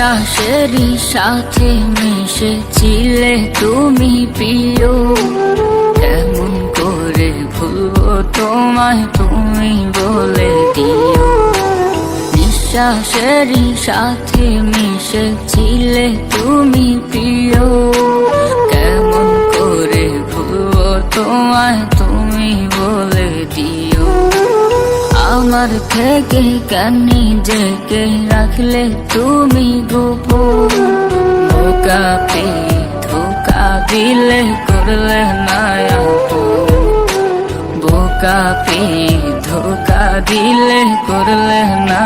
বিশ্বাসেরই সাথে মিশেছিলে তুমি প্রিয়। কেমন করে ভুলবো তোমায় তুমি বলে দিও। বিশ্বাসেরই সাথে মিশেছিলে তুমি প্রিয়। কেমন করে ভুলবো তোমায় আমার থেকে কেন নিজেকে রাখলে তুমি গোপন ধোকা পে ধোকা দিলে করলে না আপন। বোকা পে ধোকা দিলে করলে না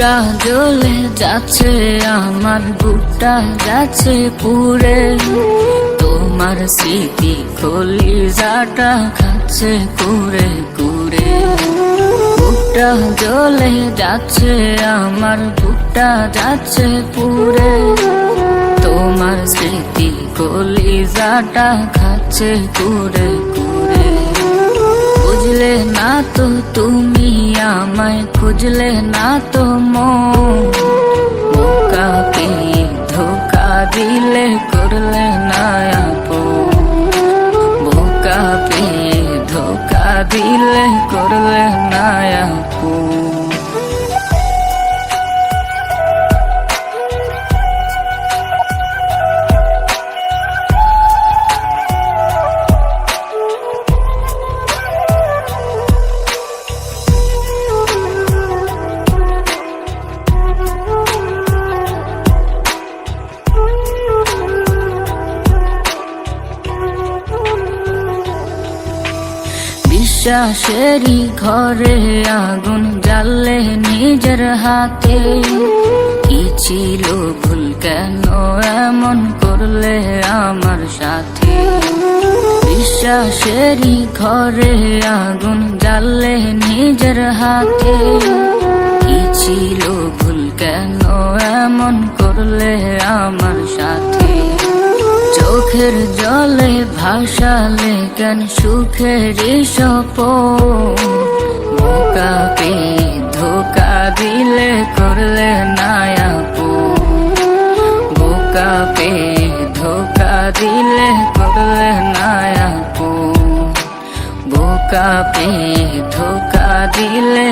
বুকটা জ্বলে যাচ্ছে, আমার বুকটা যাচ্ছে পুরে তোমার স্মৃতি খলি যাটা খাচ্ছে কুরে কুরে বুকটা জ্বলে যাচ্ছে, আমার বুকটা যাচ্ছে পুরে তোমার স্মৃতি কলি যাটা খাচ্ছে কুরে কুরে বুঝলে না তো তুমি আমায় খুঁজলে না তো মোকা পে ধোকা দিলে করলে না আপো বোকা পে ধোকা দিলে করলে না আপো বিশ্বাসেরই ঘরে আগুন জ্বালে নিজের হাতে। কি ছিল ভুল কেন এমন করলে আমার সাথে? বিশ্বাসেরই ঘরে আগুন জ্বালে নিজের হাতে। কি ছিল ভুল কেন এমন করলে আমার সাথে? চোখের জলে ভাসালে কেন সুখের সপ বোকা পে ধোকা দিলে করলে না আপু বোকা পে ধোকা দিলে করলে না আপু বোকা পে ধোকা দিলে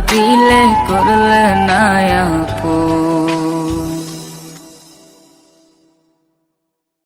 দিলে করলে না আপন